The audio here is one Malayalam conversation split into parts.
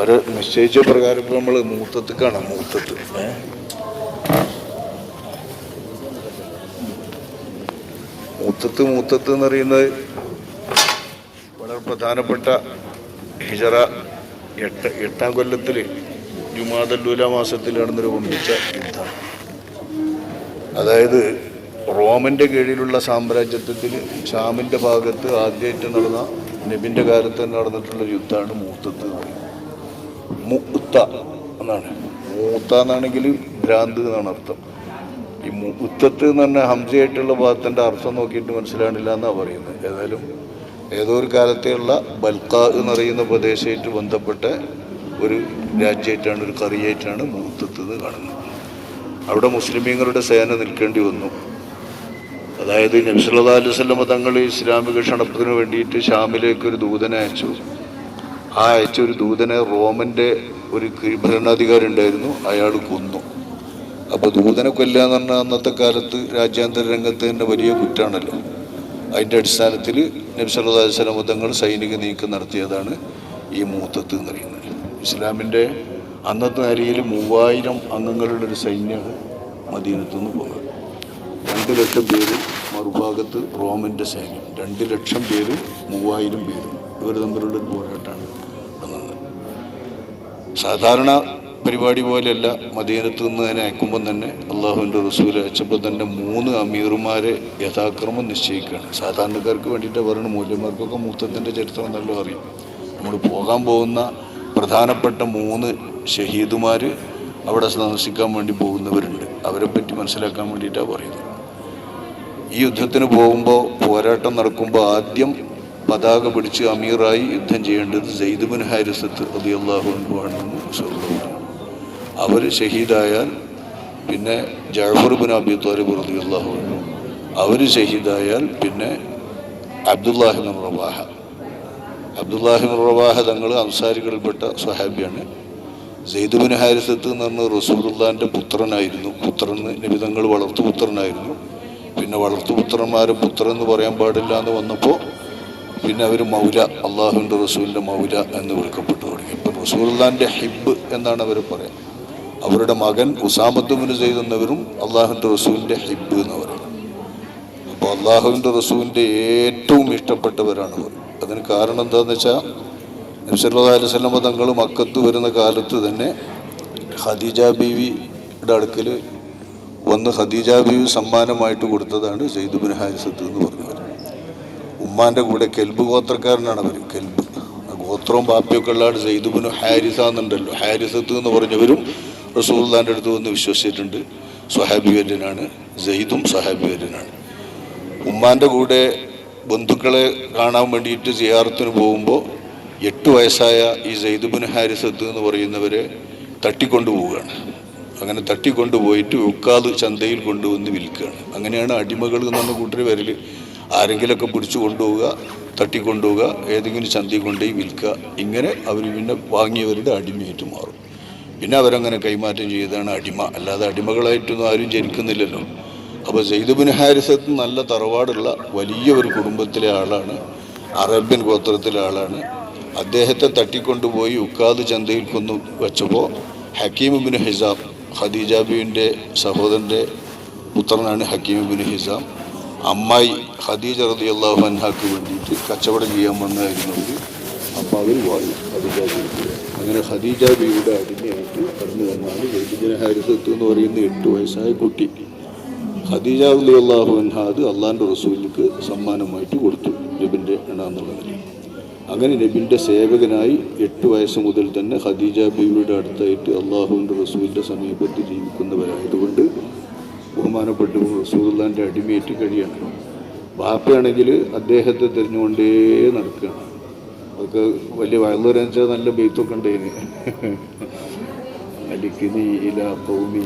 വരെ നിശ്ചയിച്ച പ്രകാരം ഇപ്പൊ നമ്മൾ മൂത്തത്തേക്കാണ് മൂത്തത്ത്. ഏ? മൂത്തത്ത് മൂത്തത്ത് എന്ന് പറയുന്നത് വളരെ പ്രധാനപ്പെട്ട ഹിജറ എട്ട് എട്ടാം കൊല്ലത്തിൽ ജുമാദല്ലൂല മാസത്തിൽ നടന്നൊരു ഒന്നിച്ച യുദ്ധമാണ് അതായത് റോമന്റെ കീഴിലുള്ള സാമ്രാജ്യത്വത്തിൽ ഷാമിന്റെ ഭാഗത്ത് ആദ്യമായിട്ട് നടന്ന നബിന്റെ കാലത്ത് നടന്നിട്ടുള്ള യുദ്ധമാണ് മൂത്തത്ത് എന്ന് പറയുന്നത്. മുത്ത എന്നാണ്. മൂത്ത എന്നാണെങ്കിൽ ഭ്രാന്ത് എന്നാണ് അർത്ഥം. ഈ മുത്തത്ത് എന്ന് പറഞ്ഞാൽ ഹംസയായിട്ടുള്ള ഭാഗത്തിന്റെ അർത്ഥം നോക്കിയിട്ട് മനസ്സിലാണില്ല എന്നാണ് പറയുന്നത്. ഏതായാലും ഏതോ ഒരു കാലത്തെയുള്ള ബൽക്ക എന്ന് പറയുന്ന പ്രദേശമായിട്ട് ബന്ധപ്പെട്ട ഒരു രാജ്യമായിട്ടാണ് ഒരു കറിയായിട്ടാണ് മുത്തത്ത് എന്ന് കാണുന്നത്. അവിടെ മുസ്ലിമീങ്ങളുടെ സേന നിൽക്കേണ്ടി വന്നു. അതായത് നബ്സല്ലാ അലൈഹി സ്വലമ തങ്ങൾ ഇസ്ലാമിക ക്ഷണത്തിന് വേണ്ടിയിട്ട് ഷാമിലേക്ക് ഒരു ദൂതനെ അയച്ചു. ആ അയച്ച ഒരു ദൂതനെ റോമന്റെ ഒരു ഭരണാധികാരി ഉണ്ടായിരുന്നു അയാൾ കൊന്നു. അപ്പൊ ദൂതനെ കൊല്ലുക എന്ന് പറഞ്ഞാൽ അന്നത്തെ കാലത്ത് രാജ്യാന്തര രംഗത്ത് തന്നെ വലിയ കുറ്റാണല്ലോ. അതിന്റെ അടിസ്ഥാനത്തിൽ നബി സല്ലല്ലാഹു അലൈഹി തങ്ങൾ സൈനിക നീക്കം നടത്തിയതാണ് ഈ മൂത്തത്ത് എന്ന് പറയുന്നത്. ഇസ്ലാമിന്റെ അന്നത്തെ നിലയിൽ മൂവായിരം അംഗങ്ങളുടെ ഒരു സൈന്യം മദീനത്തു നിന്ന് പോകുന്നത്. രണ്ട് ലക്ഷം പേര് മറുഭാഗത്ത് റോമന്റെ സൈന്യം. രണ്ട് ലക്ഷം പേര് മൂവായിരം പേര് ഇവർ തമ്മിലുള്ള നടന്നത് സാധാരണ പരിപാടി പോലെയല്ല മദീനത്ത് നിന്ന് തന്നെ അയക്കുമ്പം തന്നെ അള്ളാഹുവിന്റെ റസൂൽ അയച്ചപ്പോൾ തന്നെ മൂന്ന് അമീറുമാരെ യഥാക്രമം നിശ്ചയിക്കുകയാണ്. സാധാരണക്കാർക്ക് വേണ്ടിയിട്ട് പറയുന്നത്. മൂല്യന്മാർക്കൊക്കെ മൂത്തത്തിന്റെ ചരിത്രം നല്ല അറിയും. നമ്മൾ പോകാൻ പോകുന്ന പ്രധാനപ്പെട്ട മൂന്ന് ഷഹീദുമാർ അവിടെ സന്ദർശിക്കാൻ വേണ്ടി പോകുന്നവരുണ്ട്. അവരെ പറ്റി മനസ്സിലാക്കാൻ വേണ്ടിയിട്ടാണ് പറയുന്നത്. ഈ യുദ്ധത്തിന് പോകുമ്പോൾ പോരാട്ടം നടക്കുമ്പോൾ ആദ്യം പതാക പിടിച്ച് അമീറായി യുദ്ധം ചെയ്യേണ്ടത് ജയ്ദുബിൻ ഹാരിസത്ത് അലിയല്ലാഹു ആണെന്ന് അവർ ഷഹീദായാൽ പിന്നെ ജഅഫർ ബിൻ അബി തോലിബ് റളിയല്ലാഹു അൻഹു അവർ ഷഹീദായാൽ പിന്നെ അബ്ദുല്ലാഹിബിൻ റവാഹ. അബ്ദുല്ലാഹിബിൻ റവാഹ തങ്ങൾ അൻസാരികളിൽപ്പെട്ട സ്വഹാബിയാണ്. സെയ്ദുബിൻ ഹാരിസത്ത് എന്ന് പറഞ്ഞ റസൂദുല്ലാന്റെ പുത്രനായിരുന്നു. പുത്രൻ നിബിതങ്ങൾ വളർത്തുപുത്രനായിരുന്നു പിന്നെ വളർത്തുപുത്രന്മാരെ പുത്രൻ എന്ന് പറയാൻ പാടില്ല എന്ന് വന്നപ്പോൾ പിന്നെ അവർ മൗല അള്ളാഹുവിന്റെ റസൂലിന്റെ മൗല എന്ന് വിളിക്കപ്പെട്ടു തുടങ്ങി. ഇപ്പം റസൂലിന്റെ ഹിബ് എന്നാണ് അവർ പറയുന്നത്. അവരുടെ മകൻ ഉസാമത്തുമിന് ചെയ്തെന്നവരും അള്ളാഹുവിന്റെ റസൂലിന്റെ ഹിബ് എന്ന് പറയുന്നത്. അപ്പോൾ അള്ളാഹുവിന്റെ റസൂലിന്റെ ഏറ്റവും ഇഷ്ടപ്പെട്ടവരാണ് അവർ. അതിന് കാരണം എന്താണെന്ന് വെച്ചാൽ നബ്സല്ലാ അലൈഹി സ്വലമ തങ്ങൾ മക്കത്ത് വരുന്ന കാലത്ത് തന്നെ ഖദീജ ബീവിയുടെ അടുക്കൽ വന്ന് ഖദീജ ബീവി സമ്മാനമായിട്ട് കൊടുത്തതാണ് സെയ്ദുബിൻ ഹാരിസത്ത് എന്ന് പറഞ്ഞവർ ഉമ്മാന്റെ കൂടെ കെൽബ് ഗോത്രക്കാരനാണ് അവർ കെൽബ്. ഗോത്രവും ബാപ്പിയൊക്കെ ഉള്ളതാണ് സെയ്ദുബിന് ഹാരിസ എന്നുണ്ടല്ലോ. ഹാരിസത്ത് എന്ന് പറഞ്ഞവരും റസൂൽദാന്റെ അടുത്ത് വന്ന് വിശ്വസിച്ചിട്ടുണ്ട്. സ്വഹാബിവര്യനാണ്. സെയ്ദും സ്വഹാബിവര്യനാണ്. ഉമ്മാന്റെ കൂടെ ബന്ധുക്കളെ കാണാൻ വേണ്ടിയിട്ട് സിയാറത്തിന് പോകുമ്പോൾ എട്ട് വയസ്സായ ഈ സെയ്ദുബിൻ ഹാരിസത്ത് എന്ന് പറയുന്നവരെ തട്ടിക്കൊണ്ടു പോവുകയാണ് അങ്ങനെ തട്ടിക്കൊണ്ടുപോയിട്ട് ഉക്കാത് ചന്തയിൽ കൊണ്ടുവന്ന് വിൽക്കുകയാണ്. അങ്ങനെയാണ് അടിമകൾ എന്ന് പറഞ്ഞ കൂട്ടർ വരൽ ആരെങ്കിലൊക്കെ പിടിച്ചു കൊണ്ടുപോവുക തട്ടിക്കൊണ്ടുപോവുക ഏതെങ്കിലും ചന്തി കൊണ്ടുപോയി വിൽക്കുക ഇങ്ങനെ അവർ പിന്നെ വാങ്ങിയവരുടെ അടിമയായിട്ട് മാറും. പിന്നെ അവരങ്ങനെ കൈമാറ്റം ചെയ്തതാണ് അടിമ. അല്ലാതെ അടിമകളായിട്ടൊന്നും ആരും ജനിക്കുന്നില്ലല്ലോ. അപ്പോൾ സെയ്ദുബിൻ ഹാരിസത്ത് നല്ല തറവാടുള്ള വലിയ ഒരു കുടുംബത്തിലെ ആളാണ് അറബ്യൻ ഗോത്രത്തിലെ ആളാണ്. അദ്ദേഹത്തെ തട്ടിക്കൊണ്ടുപോയി ഉക്കാദ് ചന്തയിൽ കൊന്നു വെച്ചപ്പോൾ ഹക്കീം ബിൻ ഹിസാം ഖദീജ ബീവിന്റെ സഹോദരന്റെ പുത്രനാണ് ഹക്കീം ബിൻ ഹിസാം. അമ്മായി ഖദീജ റതി അള്ളാഹു അൻഹാക്ക് വേണ്ടിയിട്ട് കച്ചവടം ചെയ്യാൻ വന്നായിരുന്നു അവർ വാങ്ങി ഖദീജ ബീവിക്ക് അങ്ങനെ ഖദീജ ബീവിയുടെ അടിമയായിട്ട് കടന്നു വന്നാൽ ജയ്ദിജന ഹാരിസത്ത് എന്ന് പറയുന്ന എട്ട് വയസ്സായ കുട്ടി. ഖദീജ അലി അള്ളാഹു അൻഹാദ് അള്ളാഹിന്റെ റസൂലിക്ക് സമ്മാനമായിട്ട് കൊടുത്തു നബിന്റെ എണ്ണാന്നുള്ളതിൽ അങ്ങനെ നബിന്റെ സേവകനായി എട്ട് വയസ്സ് മുതൽ തന്നെ ഖദീജ ബീവിയുടെ അടുത്തായിട്ട് അള്ളാഹുവിന്റെ റസൂലിന്റെ സമീപത്ത് ജീവിക്കുന്നവരായതുകൊണ്ട് ബഹുമാനപ്പെട്ട റസൂദുല്ലാന്റെ അടിമയേറ്റ് കഴിയാണ്. ബാപ്പയാണെങ്കിൽ അദ്ദേഹത്തെ തിരഞ്ഞുകൊണ്ടേ നടക്കുകയാണ്. അതൊക്കെ വലിയ വയലുറന്ന് വെച്ചാൽ നല്ല ബെയ്ത്തൊക്കെ ഉണ്ടായിന്. അലിക്കിനി ഇല പൗമി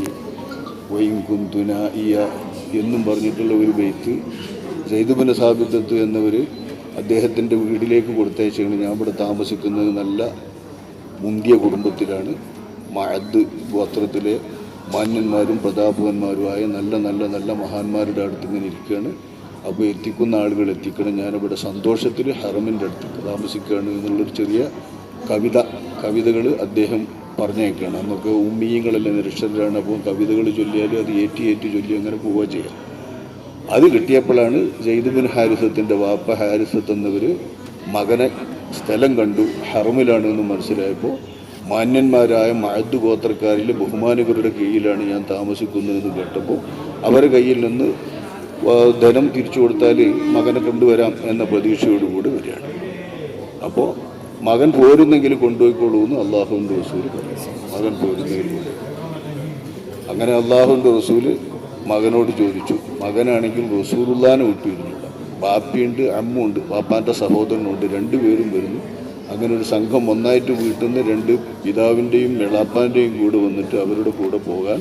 വൈൻ കുന്തുന ഇയ എന്നും പറഞ്ഞിട്ടുള്ള ഒരു ബെയ്ത്ത് സൈദുബിന് സാബിത്തത്ത് എന്നവർ അദ്ദേഹത്തിന്റെ വീട്ടിലേക്ക് കൊടുത്തയച്ചാണ്. ഞാൻ ഇവിടെ താമസിക്കുന്നത് നല്ല മുന്തിയ കുടുംബത്തിലാണ്. മഴദ് ഗോത്രത്തിലെ മാന്യന്മാരും പ്രതാപവന്മാരുമായ നല്ല നല്ല നല്ല മഹാന്മാരുടെ അടുത്ത് ഇങ്ങനെ ഇരിക്കുകയാണ്. അപ്പോൾ എത്തിക്കുന്ന ആളുകൾ എത്തിക്കണം. ഞാനിവിടെ സന്തോഷത്തിൽ ഹറമിന്റെ അടുത്ത് താമസിക്കുകയാണ് എന്നുള്ളൊരു ചെറിയ കവിത കവിതകൾ അദ്ദേഹം പറഞ്ഞേക്കാണ് നമുക്ക് ഉമ്മീയങ്ങളെല്ലാം നിരക്ഷരരാണ്. അപ്പോൾ കവിതകൾ ചൊല്ലിയാലും അത് ഏറ്റി ഏറ്റി ചൊല്ലി അങ്ങനെ പോവുക ചെയ്യാം. അത് കിട്ടിയപ്പോഴാണ് ജയ്ദുബിൻ ഹാരിസത്തിന്റെ വാപ്പ ഹാരിസത്ത് എന്നവർ മകനെ സ്ഥലം കണ്ടു. ഹറമിലാണ് എന്ന് മനസ്സിലായപ്പോൾ മാന്യന്മാരായ മഴദ് ഗോത്രക്കാരിൽ ബഹുമാനികരുടെ കീഴിലാണ് ഞാൻ താമസിക്കുന്നതെന്ന് കേട്ടപ്പോൾ അവരെ കയ്യിൽ നിന്ന് ധനം തിരിച്ചു കൊടുത്താൽ മകനെ കൊണ്ടുവരാം എന്ന പ്രതീക്ഷയോടുകൂടി വരികയാണ്. അപ്പോൾ മകൻ പോരുന്നെങ്കിൽ കൊണ്ടുപോയിക്കോളൂ എന്ന് അള്ളാഹുവിന്റെ റസൂൽ മകൻ പോരുന്നെങ്കിൽ അങ്ങനെ അള്ളാഹുവിന്റെ റസൂൽ മകനോട് ചോദിച്ചു മകനാണെങ്കിൽ റസൂറുല്ലാനെ വിട്ടിരുന്നില്ല ബാപ്പിയുണ്ട് അമ്മുണ്ട് ബാപ്പാന്റെ സഹോദരനുണ്ട് രണ്ടുപേരും വരുന്നു. അങ്ങനെ ഒരു സംഘം ഒന്നായിട്ട് വീട്ടിൽ നിന്ന് രണ്ട് പിതാവിന്റെയും വെള്ളാപ്പാന്റെയും കൂടെ വന്നിട്ട് അവരുടെ കൂടെ പോകാൻ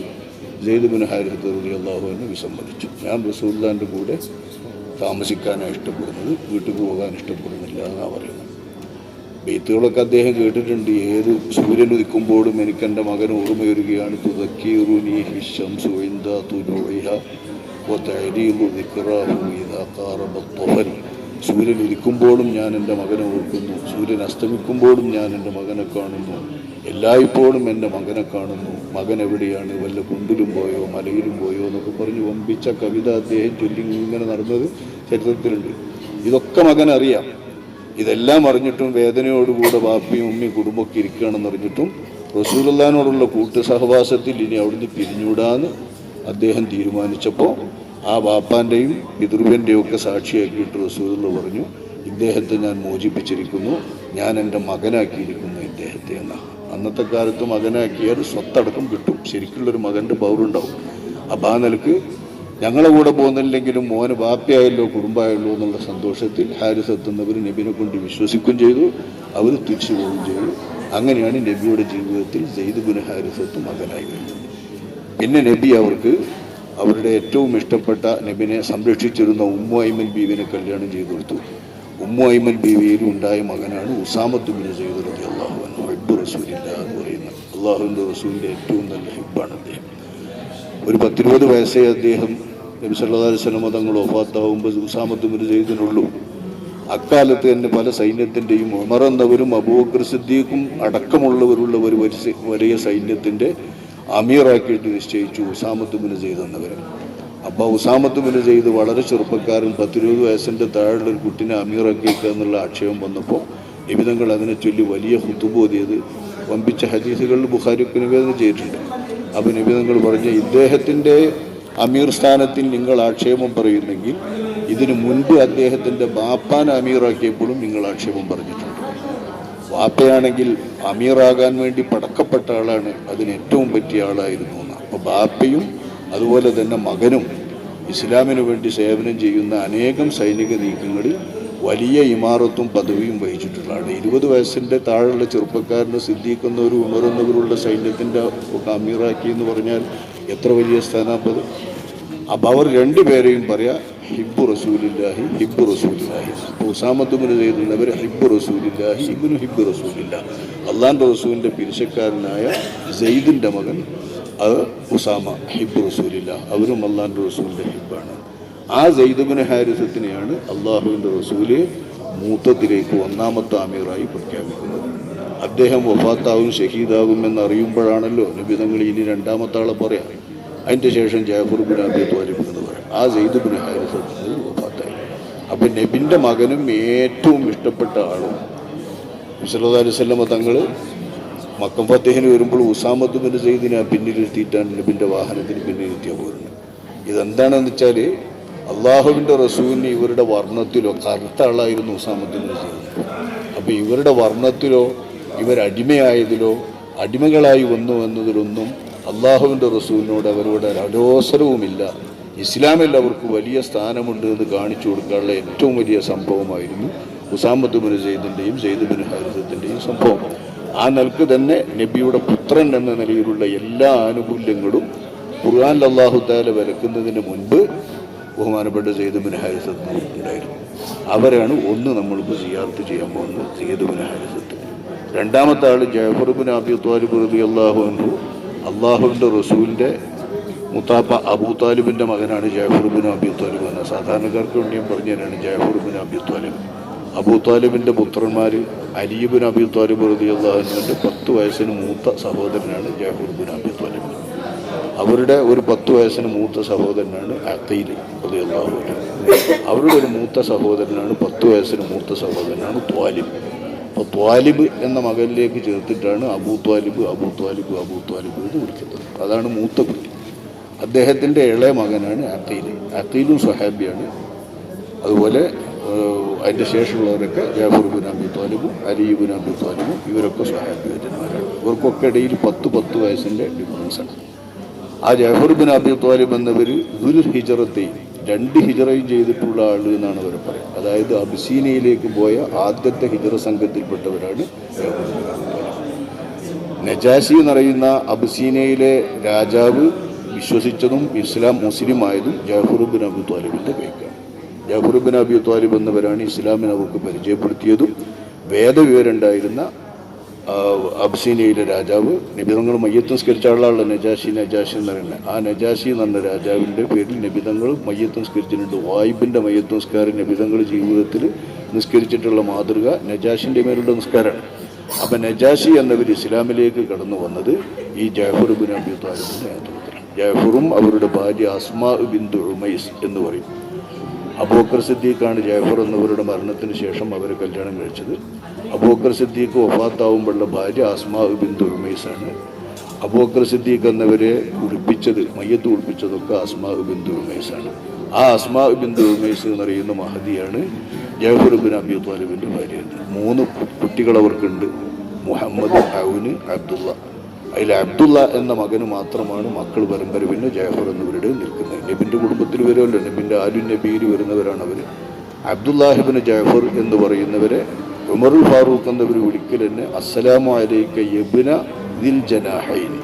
ജയ്ദ് ബിൻ ഹാരിത്ത് റലി അള്ളാഹുവിനെ വിസമ്മതിച്ചു. ഞാൻ റസൂല്ലാന്റെ കൂടെ താമസിക്കാനാണ് ഇഷ്ടപ്പെടുന്നത്. വീട്ടിൽ പോകാൻ ഇഷ്ടപ്പെടുന്നില്ല എന്നാണ് പറയുന്നത്. ബെയ്ത്തുകളൊക്കെ അദ്ദേഹം കേട്ടിട്ടുണ്ട്. ഏത് സൂര്യൻ ഉദിക്കുമ്പോഴും എനിക്ക് എന്റെ മകൻ ഓർമ്മ വരികയാണ് തുതക്കീറുനി ഹിശംസു ഇന്ദാ തുലൂഇഹ വതഅരീദു ദിക്റാഹു ഇദാ ഖാറബ ത്വഫൽ. സൂര്യൻ ഇരിക്കുമ്പോഴും ഞാൻ എന്റെ മകനെ ഓർക്കുന്നു. സൂര്യൻ അസ്തമിക്കുമ്പോഴും ഞാൻ എന്റെ മകനെ കാണുന്നു. എല്ലായ്പ്പോഴും എന്റെ മകനെ കാണുന്നു. മകൻ എവിടെയാണ്? വല്ല കുണ്ടിലും പോയോ മലയിലും പോയോ എന്നൊക്കെ പറഞ്ഞ് വമ്പിച്ച കവിത അദ്ദേഹം ചൊല്ലി ഇങ്ങനെ നടന്നത് ചരിത്രത്തിലുണ്ട്. ഇതൊക്കെ മകൻ അറിയാം. ഇതെല്ലാം അറിഞ്ഞിട്ടും വേദനയോടുകൂടെ ബാപ്പിയും ഉമ്മയും കുടുംബമൊക്കെ ഇരിക്കുകയാണെന്ന് അറിഞ്ഞിട്ടും റസൂലുള്ളാനോടുള്ള കൂട്ടു സഹവാസത്തിൽ ഇനി അവിടുന്ന് പിരിഞ്ഞുവിടാന്ന് അദ്ദേഹം തീരുമാനിച്ചപ്പോൾ ആ ബാപ്പാന്റെയും പിതൃവിന്റെയും ഒക്കെ സാക്ഷിയാക്കിയിട്ട് റസൂലുള്ള പറഞ്ഞു ഇദ്ദേഹത്തെ ഞാൻ മോചിപ്പിച്ചിരിക്കുന്നു. ഞാൻ എന്റെ മകനാക്കിയിരിക്കുന്നു ഇദ്ദേഹത്തെ എന്ന. അന്നത്തെ കാലത്ത് മകനാക്കിയാൽ സ്വത്തടക്കം കിട്ടും. ശരിക്കുള്ളൊരു മകന്റെ പൗരുണ്ടാവും. അപ്പം ആ നിലയ്ക്ക് ഞങ്ങളെ കൂടെ പോകുന്നില്ലെങ്കിലും മോന് ബാപ്പയായല്ലോ കുടുംബമായല്ലോ എന്നുള്ള സന്തോഷത്തിൽ ഹാരിസ് എത്തുന്നവർ നബിനെ കൊണ്ട് വിശ്വസിക്കുകയും ചെയ്തു. അവർ തിരിച്ചു പോവുകയും ചെയ്തു. അങ്ങനെയാണ് നബിയുടെ ജീവിതത്തിൽ സെയ്ദ് ബിൻ ഹാരിസത്ത് മകനായി വരുന്നത്. പിന്നെ നബി അവർക്ക് അവരുടെ ഏറ്റവും ഇഷ്ടപ്പെട്ട നബിനെ സംരക്ഷിച്ചിരുന്ന ഉമ്മു ഐമൻ ബീവിനെ കല്യാണം ചെയ്തു കൊടുത്തു. ഉമ്മു ഐമൻ ബീവിയിൽ ഉണ്ടായ മകനാണ് ഉസാമത്തുബിന് ചെയ്തു റബി അള്ളാഹു ഹബ്ബ് റസൂലില്ല എന്ന് പറയുന്നത്. അള്ളാഹുവിന്റെ റസൂലിന്റെ ഏറ്റവും നല്ല ഹിബാണ് അദ്ദേഹം. ഒരു പത്തിരുപത് വയസ്സേ അദ്ദേഹം നബി സല്ലാ വസല്ലം തങ്ങൾ ഒഫാത്താവുമ്പോൾ ഉസാമത്തുബിന് ചെയ്തിട്ടുള്ളൂ അക്കാലത്ത് തന്നെ പല സൈന്യത്തിന്റെയും ഉമർ എന്നവരും അബൂബക്കർ സിദ്ദീഖും അടക്കമുള്ളവരുള്ള ഒരു വലിയ സൈന്യത്തിന്റെ അമീറാക്കിയിട്ട് നിശ്ചയിച്ചു ഉസാമത്ത് ബിൻ സെയ്ദ് എന്നവരെ അപ്പോൾ ഉസാമത്ത് ബിൻ സെയ്ദ് വളരെ ചെറുപ്പക്കാരൻ പത്തിരുപത് വയസ്സിന്റെ താഴെയുള്ള ഒരു കുട്ടിനെ അമീറാക്കിയേക്കുക എന്നുള്ള ആക്ഷേപം വന്നപ്പോൾ നിബിതങ്ങൾ അതിനെ ചൊല്ലി വലിയ ഹുത്തുബോധിയത് വമ്പിച്ച ഹദീസുകളിൽ ബുഖാരിക്ക് നിവേദനം ചെയ്തിട്ടുണ്ട്. അപ്പോൾ നിബിതങ്ങൾ പറഞ്ഞ ഇദ്ദേഹത്തിന്റെ അമീർ സ്ഥാനത്തിൽ നിങ്ങൾ ആക്ഷേപം പറയുന്നെങ്കിൽ ഇതിനു മുൻപ് അദ്ദേഹത്തിന്റെ ബാപ്പാൻ അമീറാക്കിയപ്പോഴും നിങ്ങൾ ആക്ഷേപം പറഞ്ഞിട്ടുണ്ട്. വാപ്പയാണെങ്കിൽ അമീറാകാൻ വേണ്ടി പടക്കപ്പെട്ട ആളാണ്. അതിന് ഏറ്റവും പറ്റിയ ആളായിരുന്നു എന്ന് അപ്പോൾ ബാപ്പയും അതുപോലെ തന്നെ മകനും ഇസ്ലാമിന് വേണ്ടി സേവനം ചെയ്യുന്ന അനേകം സൈനിക നീക്കങ്ങളിൽ വലിയ ഇമാറത്തും പദവിയും വഹിച്ചിട്ടുള്ളതാണ് ഇരുപത് വയസ്സിന്റെ താഴെയുള്ള ചെറുപ്പക്കാരനെ സിദ്ധിക്കുന്നവരും ഉമറുന്നവരുള്ള സൈന്യത്തിന്റെ ഒക്കെ അമീറാക്കി എന്ന് പറഞ്ഞാൽ എത്ര വലിയ സ്ഥാനാപത്? അപ്പം അവർ രണ്ടുപേരെയും പറയാ ഹിബ് റസൂലില്ലാഹി ഹിബ് റസൂലില്ലാഹി. ഉസാമത്തുമിന് ഉസാമത്തുബിന് ചെയ്തുള്ളവർ ഹിബ് റസൂലില്ലാഹി ഇബിനു ഹിബ് റസൂലില്ല. അള്ളാന്റെ റസൂലിന്റെ പിരിശക്കാരനായ സെയ്ദിന്റെ മകൻ അത് ഉസാമ ഹിബ് റസൂലില്ല. അവരും അള്ളാന്റെ റസൂലിന്റെ ഹിബാണ് ആ സെയ്ദുബിന് ഹാരിസത്തിനെയാണ് അള്ളാഹുവിന്റെ റസൂൽ മൂത്തത്തിലേക്ക് ഒന്നാമത്തെ അമീറായി പ്രഖ്യാപിക്കുന്നത്. അദ്ദേഹം വഫാത്താവും ഷഹീദാകും എന്നറിയുമ്പോഴാണല്ലോ നബിതങ്ങൾ ഇനി രണ്ടാമത്തെ ആളെ പറയാം അതിന്റെ ശേഷം ജയഫുർബിൻ ബിൻ അബി ത്വാലിബ് എന്ന് പറയും. ആ സെയ്ദ് ബിൻ ഹാരിസ് വഫാത്തായി. അപ്പം നബിന്റെ മകനും ഏറ്റവും ഇഷ്ടപ്പെട്ട ആളും വിസലത് അലിസ്വല്ലമ തങ്ങൾ മക്കം ഫത്തേഹിന് വരുമ്പോൾ ഉസാമത്ത് ബിൻ സെയ്ദിനെ പിന്നിലിരുത്തിയിട്ടാണ് നബിന്റെ വാഹനത്തിന് പിന്നിലിരുത്തിയ പോരുന്നത്. ഇതെന്താണെന്ന് വെച്ചാൽ അള്ളാഹുവിന്റെ റസൂലിന് ഇവരുടെ വർണത്തിലോ കറുത്ത ആളായിരുന്നു ഉസാമത്ത് ബിൻ സെയ്ദ് അപ്പോൾ ഇവരുടെ വർണത്തിലോ ഇവരടിമയായതിലോ അടിമകളായി വന്നു എന്നതിലൊന്നും അള്ളാഹുവിന്റെ റസൂലിനോട് അവരോട് ഒരവസരവുമില്ല ഇസ്ലാമിൽ അവർക്ക് വലിയ സ്ഥാനമുണ്ട് എന്ന് കാണിച്ചു കൊടുക്കാനുള്ള ഏറ്റവും വലിയ സംഭവമായിരുന്നു ഉസാമത്ത് ബിൻ സെയ്ദിന്റെയും സെയ്ദ് ബിൻ ഹാരിസത്തിന്റെയും സംഭവം. ആ നിലയ്ക്ക് തന്നെ നബിയുടെ പുത്രൻ എന്ന നിലയിലുള്ള എല്ലാ ആനുകൂല്യങ്ങളും ഖുർആൻ അള്ളാഹു താല വരക്കുന്നതിന് മുൻപ് ബഹുമാനപ്പെട്ട സെയ്ദ് ബിൻ ഹാരിസത്ത് ഉണ്ടായിരുന്നു. അവരാണ് ഒന്ന് നമ്മൾക്ക് സിയാർത്ത് ചെയ്യാൻ പോകുന്നത് സെയ്ദ് ബിൻ ഹാരിസത്ത് രണ്ടാമത്തെ ആൾ ജയഫർബിൻ അബി താലിബ് റബി അള്ളാഹു അൻഹു. അള്ളാഹുവിന്റെ റസൂലിന്റെ മുത്താപ്പ അബൂ താലിബിന്റെ മകനാണ് ജയഫുർബിൻ ബിൻ അബി താലിബ് എന്ന. സാധാരണക്കാർക്ക് വേണ്ടിയും ഞാൻ പറഞ്ഞു തരാണ് Jafar bin Abi Talib. Abu താലിബിന്റെ പുത്രന്മാർ അലീബിൻ അബി താലിബ് റതി അള്ളാഹുവിന്റെ പത്ത് വയസ്സിന് മൂത്ത സഹോദരനാണ് ജയഫുർബിൻ ബിൻ അബി താലിബ്. അവരുടെ ഒരു പത്ത് വയസ്സിന് മൂത്ത സഹോദരനാണ് അഖീൽ റതി അള്ളാഹു അവരുടെ ഒരു മൂത്ത സഹോദരനാണ് പത്ത് വയസ്സിന് മൂത്ത സഹോദരനാണ് ത്വാലിബ്. അപ്പോൾ ത്വാലിബ് എന്ന മകനിലേക്ക് ചേർത്തിട്ടാണ് അബൂ ത്വാലിബ് അബൂ ത്വാലിബ് അബൂ ത്വാലിബ് എന്ന് വിളിക്കുന്നത്. അതാണ് മൂത്ത കുട്ടി. അദ്ദേഹത്തിന്റെ ഇളയ മകനാണ് അഖീൽ. അഖീലും സ്വഹാബിയാണ്. അതുപോലെ അതിന്റെ ശേഷമുള്ളവരൊക്കെ ജാഫർ ബിൻ അബി താലിബും അലിബിൻ അബി താലിബും ഇവരൊക്കെ സ്വഹാബിയന്മാരാണ് ഇവർക്കൊക്കെ ഇടയിൽ പത്ത് പത്ത് വയസ്സിന്റെ ഡിഫറൻസാണ് ആ ജാഫർ ബിൻ അബി താലിബ് എന്നവർ ദുൽ ഹിജറത്തെയും രണ്ട് ഹിജറയും ചെയ്തിട്ടുള്ള ആൾ എന്നാണ് അവർ പറയുന്നത്. അതായത് അബിസീനയിലേക്ക് പോയ ആദ്യത്തെ ഹിജറ സംഘത്തിൽപ്പെട്ടവരാണ് Najashi. Bin Abi Talib Najashi എന്ന് പറയുന്ന അബിസീനയിലെ രാജാവ് വിശ്വസിച്ചതും ഇസ്ലാം മുസ്ലിം ആയതും ജാഫറുബിൻ അബു താലിബിന്റെ പേക്കാണ് ജാഫറുബിൻ അബി താലിബ് എന്നിവരാണ് ഇസ്ലാമിനെ അവർക്ക് പരിചയപ്പെടുത്തിയതും വേദവിവരുണ്ടായിരുന്ന അബ്സീനയിലെ രാജാവ് നിബിതങ്ങൾ മയ്യത്ത് സ്കരിച്ച ആളാണല്ലോ നജാഷി നജാഷി എന്ന് പറയുന്നത്. ആ നജാഷി എന്ന് പറഞ്ഞ രാജാവിന്റെ പേരിൽ നിബിതങ്ങൾ മയ്യത്ത് നിസ്കരിച്ചിട്ടുണ്ട് വായ്പിന്റെ മയ്യത്ത് നിസ്കാരം നിബിതങ്ങൾ ജീവിതത്തിൽ നിസ്കരിച്ചിട്ടുള്ള മാതൃക നജാഷിന്റെ മേലുള്ള നിസ്കാരമാണ്. അപ്പം നജാഷി എന്നവർ ഇസ്ലാമിലേക്ക് കടന്നു വന്നത് ഈ ജാഫർ ബിൻ അബി താലിബിന്റെ നേതൃത്വത്തിലാണ്. ജാഫറും അവരുടെ ഭാര്യ അസ്മാ ബിന്ദു ഉമൈസ് എന്ന് പറയും. അബൂക്കർ സിദ്ദീഖാണ് ജാഫർ എന്നവരുടെ മരണത്തിന് ശേഷം അവരെ കല്യാണം കഴിച്ചത്. അബൂക്കർ സിദ്ദീഖ് വഫാത്താവുമ്പോഴുള്ള ഭാര്യ ആസ്മാ ബിന്ദു ഉമൈസാണ്. അബൂക്കർ സിദ്ദീഖ് എന്നവരെ ഉടുപ്പിച്ചത് മയ്യത്ത് ഉടുപ്പിച്ചതൊക്കെ ആസ്മാ ബിന്ദു ഉമൈസാണ്. ആ അസ്മാ ബിന്ദു ഉമൈസ് എന്നറിയുന്ന മഹദിയാണ് ജാഫർ ബിൻ അബി താലിബിന്റെ ഭാര്യ. മൂന്ന് കുട്ടികൾ അവർക്കുണ്ട്. മുഹമ്മദ് ഹൗന് അബ്ദുള്ള. അതിൽ അബ്ദുള്ള എന്ന മകന് മാത്രമാണ് മക്കൾ പരമ്പര. പിന്നെ ജാഫർ എന്നിവരുടെ നിൽക്കുന്നത്. നബിന്റെ കുടുംബത്തിൽ വരുമല്ലോ. നബിന്റെ ആലു നബിയിൽ വരുന്നവരാണ് അവർ അബ്ദുല്ലാഹിബിന് ജാഫർ എന്ന് പറയുന്നവരെ ഉമറുൽ ഫാറൂഖ് എന്നവർ ഒരിക്കൽ തന്നെ അസ്സലാമു അലൈക്ക യബിന ദിൽ ജനാഹൈനി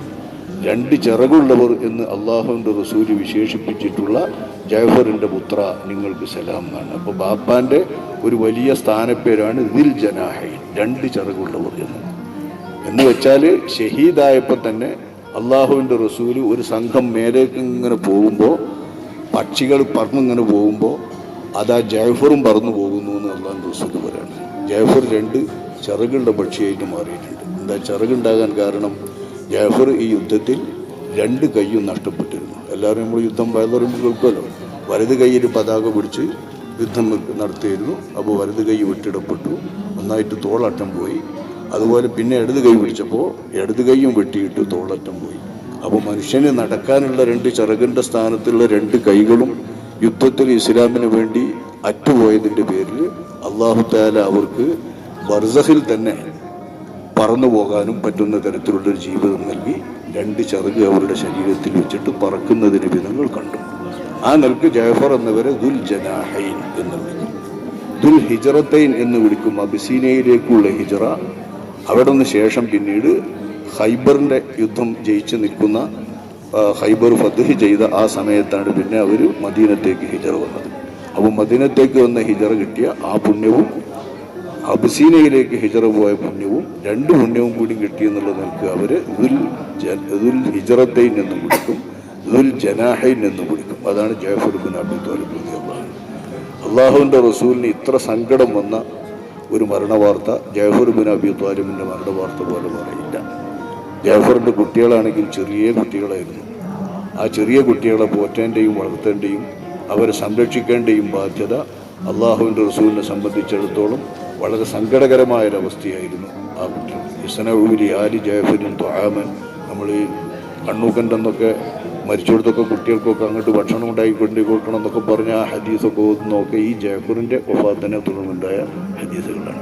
രണ്ട് ചിറകുള്ളവർ എന്ന് അള്ളാഹുവിന്റെ റസൂൽ വിശേഷിപ്പിച്ചിട്ടുള്ള ജൈഫറിന്റെ പുത്ര നിങ്ങൾക്ക് സലാം എന്നാണ് അപ്പോൾ ബാപ്പാന്റെ ഒരു വലിയ സ്ഥാനപ്പേരാണ് ദിൽ ജനാഹൈൻ രണ്ട് ചിറകുള്ളവർ എന്ന്. എന്ന് വെച്ചാൽ ഷഹീദായപ്പോൾ തന്നെ അള്ളാഹുവിന്റെ റസൂൽ ഒരു സംഘം മേലേക്ക് ഇങ്ങനെ പോകുമ്പോൾ പക്ഷികൾ പറന്നിങ്ങനെ പോകുമ്പോൾ അതാ ജയഫറും പറന്നു പോകുന്നു എന്ന് അള്ളാഹു റസൂൽ പറയാണ് ജയഫർ രണ്ട് ചിറകുള്ള പക്ഷിയായിട്ട് മാറിയിട്ടുണ്ട്. എന്താ ചിറകുണ്ടാകാൻ കാരണം? ജയഫർ ഈ യുദ്ധത്തിൽ രണ്ട് കൈയും നഷ്ടപ്പെട്ടിരുന്നു. എല്ലാവരും നമ്മൾ യുദ്ധം വയലുറമ്പ് കേൾക്കുമല്ലോ? വലത് കൈയിൽ പതാക പിടിച്ച് യുദ്ധം നടത്തിയിരുന്നു. അപ്പോൾ വലത് കൈ വെട്ടിടപ്പെട്ടു. ഒന്നായിട്ട് തോളറ്റം പോയി. അതുപോലെ പിന്നെ ഇടത് കൈ പിടിച്ചപ്പോൾ ഇടത് കൈയും വെട്ടിയിട്ട് തോളറ്റം പോയി. അപ്പോൾ മനുഷ്യന് നടക്കാനുള്ള രണ്ട് ചിറകിന്റെ സ്ഥാനത്തുള്ള രണ്ട് കൈകളും യുദ്ധത്തിൽ ഇസ്ലാമിന് വേണ്ടി അറ്റുപോയതിന്റെ പേരിൽ അള്ളാഹു താല അവർക്ക് ബർസഹിൽ തന്നെ പറന്നു പോകാനും പറ്റുന്ന തരത്തിലുള്ളൊരു ജീവിതം നൽകി രണ്ട് ചിറക് അവരുടെ ശരീരത്തിൽ വെച്ചിട്ട് പറക്കുന്നതിന് വിധങ്ങൾ കണ്ടു. ആ നിലയ്ക്ക് ജയഫർ എന്നവരെ ദുൽ ജനാഹൈൻ എന്ന് വിളിക്കും ദുൽ ഹിജറത്തൈൻ എന്ന് വിളിക്കും. അബിസീനയിലേക്കുള്ള ഹിജറ. അവിടെ നിന്ന് ശേഷം പിന്നീട് ഹൈബറിന്റെ യുദ്ധം ജയിച്ചു നിൽക്കുന്ന ഹൈബർ ഫദ്ഹ് ചെയ്ത ആ സമയത്താണ് പിന്നെ അവർ മദീനത്തേക്ക് ഹിജറ വന്നത്. അപ്പോൾ മദീനത്തേക്ക് വന്ന ഹിജറ കിട്ടിയ ആ പുണ്യവും അബസീനയിലേക്ക് ഹിജറ പോയ പുണ്യവും രണ്ട് പുണ്യവും കൂടി കിട്ടിയെന്നുള്ള നിലയ്ക്ക് അവർ ദുൽ ദുൽ ഹിജറത്തൈൻ എന്ന് വിളിക്കും ദുൽ ജനാഹൈൻ എന്ന് വിളിക്കും. അതാണ് ജയഫർ ബിൻ അബി താലിബ് അള്ളാഹു. അള്ളാഹുവിന്റെ റസൂലിന് ഇത്ര സങ്കടം വന്ന ഒരു മരണവാർത്ത ജയഫർ ബിൻ അബി താലിബിന്റെ മരണവാർത്ത പോലെ പറയില്ല. ജയഫറിന്റെ കുട്ടികളാണെങ്കിൽ ചെറിയ കുട്ടികളായിരുന്നു. ആ ചെറിയ കുട്ടികളെ പോറ്റേന്റെയും വളർത്തേന്റെയും അവരെ സംരക്ഷിക്കേണ്ടയും ബാധ്യത അള്ളാഹുവിന്റെ റസൂലിനെ സംബന്ധിച്ചിടത്തോളം വളരെ സങ്കടകരമായൊരവസ്ഥയായിരുന്നു ആ കുറ്റം ഇസനൂരി ആലി ജയഫരിൻ തൊഹാമൻ നമ്മൾ ഈ കണ്ണൂക്കന്റെന്നൊക്കെ മരിച്ചെടുത്തൊക്കെ കുട്ടികൾക്കൊക്കെ അങ്ങോട്ട് ഭക്ഷണം ഉണ്ടാക്കി കൊണ്ടു കൊടുക്കണം എന്നൊക്കെ പറഞ്ഞ ആ ഹദീസൊക്കെ ഓതുന്നൊക്കെ ഈ ജയഫറിന്റെ ഒഫാത്തിനെ തുടർന്നുണ്ടായ ഹദീസുകളാണ്.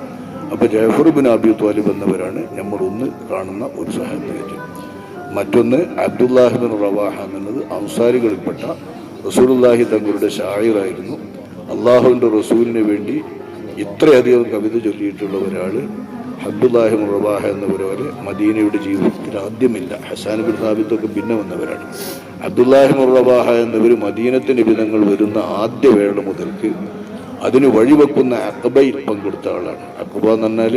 അപ്പോൾ ജയഫർ ബിൻ അബി ത്വാലിബ് എന്നവരാണ് നമ്മൾ ഒന്ന് കാണുന്ന ഒരു സഹാബിയറ്റ് മറ്റൊന്ന് അബ്ദുല്ലാഹിബിൻ റവാഹ എന്നത് അൻസാരികളിൽപ്പെട്ട റസൂലുല്ലാഹി തങ്ങളുടെ ഷായിറായിരുന്നു അള്ളാഹുവിന്റെ റസൂലിന് വേണ്ടി ഇത്രയധികം കവിത ചൊല്ലിയിട്ടുള്ള ഒരാൾ അബ്ദുല്ലാഹിബിൻ റവാഹ പോലെ മദീനയുടെ ജീവിതത്തിൽ ആദ്യമില്ല ഹസാൻ ബിൻ സാബിത്തൊക്കെ ഭിന്നം വന്നവരാണ് അബ്ദുല്ലാഹി മുറബാഹ എന്നവർ മദീനത്തിന്റെ വിധങ്ങൾ വരുന്ന ആദ്യ വേള മുതൽക്ക് അതിന് വഴിവെക്കുന്ന അക്കബയിൽ പങ്കെടുത്ത ആളാണ് അക്കബ എന്ന് പറഞ്ഞാൽ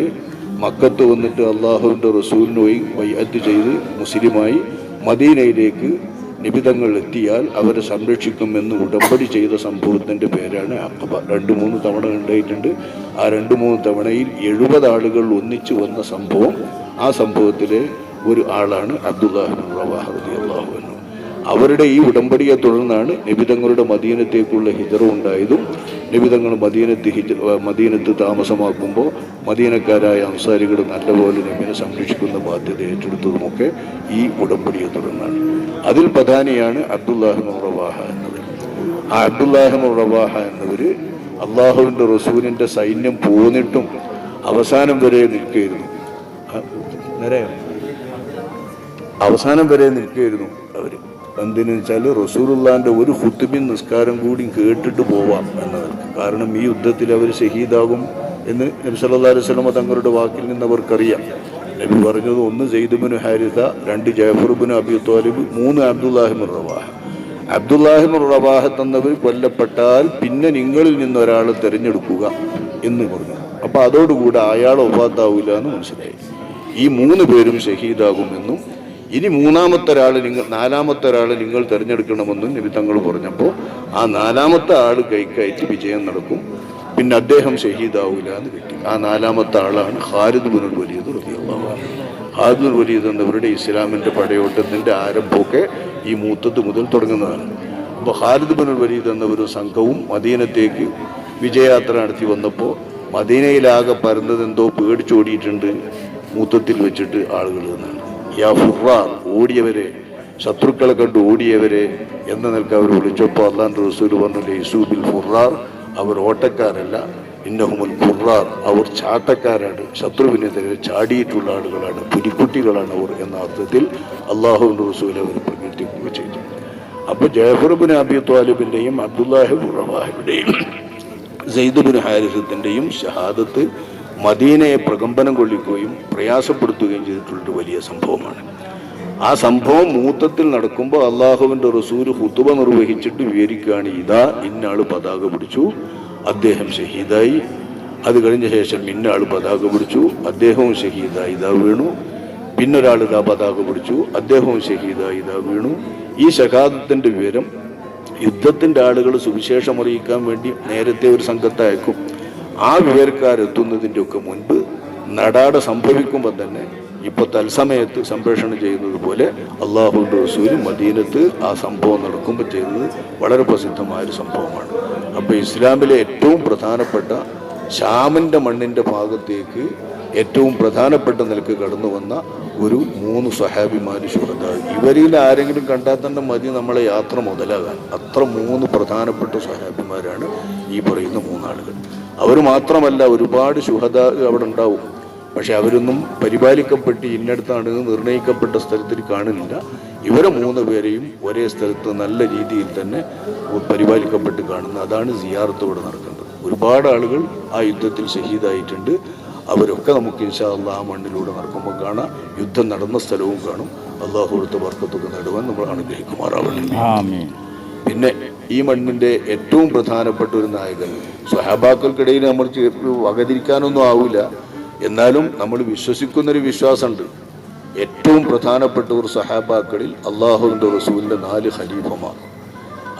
മക്കത്ത് വന്നിട്ട് അള്ളാഹുവിന്റെ റസൂലിനോയി വയ്യത്ത് ചെയ്ത് മുസ്ലിമായി മദീനയിലേക്ക് നിബിതങ്ങൾ എത്തിയാൽ അവരെ സംരക്ഷിക്കുമെന്ന് ഉടമ്പടി ചെയ്ത സംഭവത്തിന്റെ പേരാണ് അക്കബ രണ്ട് മൂന്ന് തവണ ഉണ്ടായിട്ടുണ്ട് ആ രണ്ട് മൂന്ന് തവണയിൽ എഴുപത് ആളുകൾ ഒന്നിച്ചു വന്ന സംഭവം ആ സംഭവത്തിലെ ഒരു ആളാണ് അബ്ദുല്ലാഹിബിൻ അവരുടെ ഈ ഉടമ്പടിയെ തുടർന്നാണ് നിബിതങ്ങളുടെ മദീനത്തേക്കുള്ള ഹിജറ ഉണ്ടായതും നിബിതങ്ങൾ മദീനത്ത് ഹിജ മദീനത്ത് താമസമാക്കുമ്പോൾ മദീനക്കാരായ അൻസാരികൾ നല്ലപോലെ നബിനെ സംരക്ഷിക്കുന്ന ബാധ്യത ഏറ്റെടുത്തതുമൊക്കെ ഈ ഉടമ്പടിയെ തുടർന്നാണ്. അതിൽ പ്രധാനിയാണ് അബ്ദുല്ലാഹിമ റവാഹ എന്നത് ആ അബ്ദുല്ലാഹിമ റവാഹ എന്നവർ അള്ളാഹുവിന്റെ റസൂലിന്റെ സൈന്യം പോന്നിട്ടും അവസാനം വരെ നിൽക്കുകയായിരുന്നു. അവസാനം വരെ നിൽക്കുകയായിരുന്നു അവർ എന്തിനു വെച്ചാൽ റസൂറുല്ലാന്റെ ഒരു ഹുത്തുബിൻ നിസ്കാരം കൂടി കേട്ടിട്ട് പോവാം എന്നതാണ് കാരണം ഈ യുദ്ധത്തിൽ അവർ ഷഹീദാകും എന്ന് നബി സല്ലല്ലാഹു അലൈഹി വസല്ലമ തങ്ങളുടെ വാക്കിൽ നിന്ന് അവർക്കറിയാം നബി പറഞ്ഞത് ഒന്ന് സെയ്ദുബിന് ഹാരിത രണ്ട് ജയഫറുബിന് അബി താലിബ് മൂന്ന് അബ്ദുല്ലാഹിമുർ റവാഹ. അബ്ദുല്ലാഹിമുർ റവാഹ തന്നവർ കൊല്ലപ്പെട്ടാൽ പിന്നെ നിങ്ങളിൽ നിന്ന് ഒരാളെ തിരഞ്ഞെടുക്കുക എന്ന് പറഞ്ഞു. അപ്പോൾ അതോടുകൂടെ അയാൾ ഒഫാത്താവില്ല എന്ന് മനസ്സിലായി. ഈ മൂന്ന് പേരും ഷഹീദാകുമെന്നും ഇനി മൂന്നാമത്തെ ഒരാൾ നിങ്ങൾ നാലാമത്തെ ഒരാൾ നിങ്ങൾ തിരഞ്ഞെടുക്കണമെന്നും നബി തങ്ങൾ പറഞ്ഞപ്പോൾ ആ നാലാമത്തെ ആൾ കൈക്കയറ്റി വിജയം നടക്കും. പിന്നെ അദ്ദേഹം ഷഹീദാവൂല എന്ന് കിട്ടി. ആ നാലാമത്തെ ആളാണ് ഹാരിദ് മുനുൽ വലിയത് ബിനുൽ വലീദ് എന്നവരുടെ ഇസ്ലാമിന്റെ പടയോട്ടത്തിന്റെ ആരംഭമൊക്കെ ഈ മൂത്തത്ത് മുതൽ തുടങ്ങുന്നതാണ്. അപ്പോൾ ഹാരിദ് മുനുൽ വലിയത് എന്ന ഒരു സംഘവും മദീനത്തേക്ക് വിജയയാത്ര നടത്തി വന്നപ്പോൾ മദീനയിലാകെ പരന്നത് എന്തോ പേടിച്ചോടിയിട്ടുണ്ട്. മൂത്തത്തിൽ വെച്ചിട്ട് ആളുകൾ എന്നാണ് യാ ഓടിയവരെ ശത്രുക്കളെ കണ്ട് ഓടിയവരെ എന്ന നിലയ്ക്ക് അവർ വിളിച്ചപ്പോൾ അള്ളാന്റെ റസൂൽ പറഞ്ഞു യസൂബിൽ ഫുറാർ അവർ ഓട്ടക്കാരല്ല. ഇന്നഹുമുൽ ഖുറാർ അവർ ചാട്ടക്കാരാണ്. ശത്രുവിനെതിരെ ചാടിയിട്ടുള്ള ആളുകളാണ്. പുലിക്കുട്ടികളാണ് അവർ. എന്ന അർത്ഥത്തിൽ അള്ളാഹുവിന്റെ റസൂൽ അവർ പ്രകീർത്തിക്കുക ചെയ്തു. അപ്പോൾ ജയഫർബിൻ അബി ത്വാലിബിന്റെയും അബ്ദുല്ലാഹിബ് സെയ്ദുബിൻ ഹാരിസത്തിന്റെയും ഷഹാദത്ത് മദീനയെ പ്രകമ്പനം കൊള്ളിക്കുകയും പ്രയാസപ്പെടുത്തുകയും ചെയ്തിട്ടുള്ളൊരു വലിയ സംഭവമാണ്. ആ സംഭവം മൂത്തത്തിൽ നടക്കുമ്പോൾ അള്ളാഹുവിന്റെ റസൂര് ഹുത്തുബ നിർവഹിച്ചിട്ട് വിവരിക്കുകയാണ് ഇതാ ഇന്നാൾ പതാക പിടിച്ചു അദ്ദേഹം ഷഹീദായി. അത് കഴിഞ്ഞ ശേഷം ഇന്നാൾ പതാക പിടിച്ചു അദ്ദേഹവും ഷഹീദായി ഇതാ വീണു. പിന്നൊരാൾ ഇതാ പതാക പിടിച്ചു അദ്ദേഹവും ഷഹീദായി ഇതാ വീണു. ഈ ഷഹാദത്തിന്റെ വിവരം യുദ്ധത്തിന്റെ ആളുകൾ സുവിശേഷം അറിയിക്കാൻ വേണ്ടി നേരത്തെ ഒരു സംഘത്തെ അയക്കും. ആ വിവരക്കാരെത്തുന്നതിന്റെ ഒക്കെ മുൻപ് നടാട സംഭവിക്കുമ്പോൾ തന്നെ ഇപ്പോൾ തത്സമയത്ത് സംപ്രേഷണം ചെയ്യുന്നത് പോലെ അള്ളാഹുന്റെ റസൂൽ മദീനത്ത് ആ സംഭവം നടക്കുമ്പോൾ ചെയ്തത് വളരെ പ്രസിദ്ധമായൊരു സംഭവമാണ്. അപ്പോൾ ഇസ്ലാമിലെ ഏറ്റവും പ്രധാനപ്പെട്ട ശ്യാമിന്റെ മണ്ണിന്റെ ഭാഗത്തേക്ക് ഏറ്റവും പ്രധാനപ്പെട്ട നിലയ്ക്ക് കടന്നു വന്ന ഒരു മൂന്ന് സഹാബിമാർ ശുഹദ ഇവരിൽ ആരെങ്കിലും കണ്ടാൽ തന്നെ മതി നമ്മളെ യാത്ര മുതലാകാൻ. അത്ര മൂന്ന് പ്രധാനപ്പെട്ട സഹാബിമാരാണ് ഈ പറയുന്ന മൂന്നാളുകൾ. അവർ മാത്രമല്ല ഒരുപാട് ശുഹദ അവിടെ ഉണ്ടാവും. പക്ഷെ അവരൊന്നും പരിപാലിക്കപ്പെട്ട് ഇന്നടത്താണ് നിർണയിക്കപ്പെട്ട സ്ഥലത്തിൽ കാണുന്നില്ല ഇവരെ മൂന്ന് പേരെയും ഒരേ സ്ഥലത്ത് നല്ല രീതിയിൽ തന്നെ പരിപാലിക്കപ്പെട്ട് കാണുന്ന. അതാണ് സിയാറത്ത് ഇവിടെ നടക്കുന്നത്. ഒരുപാട് ആളുകൾ ആ യുദ്ധത്തിൽ ഷഹീദായിട്ടുണ്ട് അവരൊക്കെ നമുക്ക് ഇൻഷാ അള്ളാഹ് ആ മണ്ണിലൂടെ നടക്കുമ്പോൾ കാണാം. യുദ്ധം നടന്ന സ്ഥലവും കാണും. അള്ളാഹു കൊടുത്ത വർക്കത്തൊക്കെ നേടുവാൻ നമ്മൾ അനുഗ്രഹിക്കുമാറാവുന്നു പിന്നെ ഈ മണ്ണിന്റെ ഏറ്റവും പ്രധാനപ്പെട്ട ഒരു നായകൻ. സ്വഹാബാക്കൾക്കിടയിൽ നമ്മൾ വകതിരിക്കാനൊന്നും ആവില്ല. എന്നാലും നമ്മൾ വിശ്വസിക്കുന്നൊരു വിശ്വാസമുണ്ട്. ഏറ്റവും പ്രധാനപ്പെട്ട ഒരു സഹാബാക്കളിൽ അള്ളാഹുവിന്റെ റസൂലിന്റെ നാല് ഖലീഫമാർ.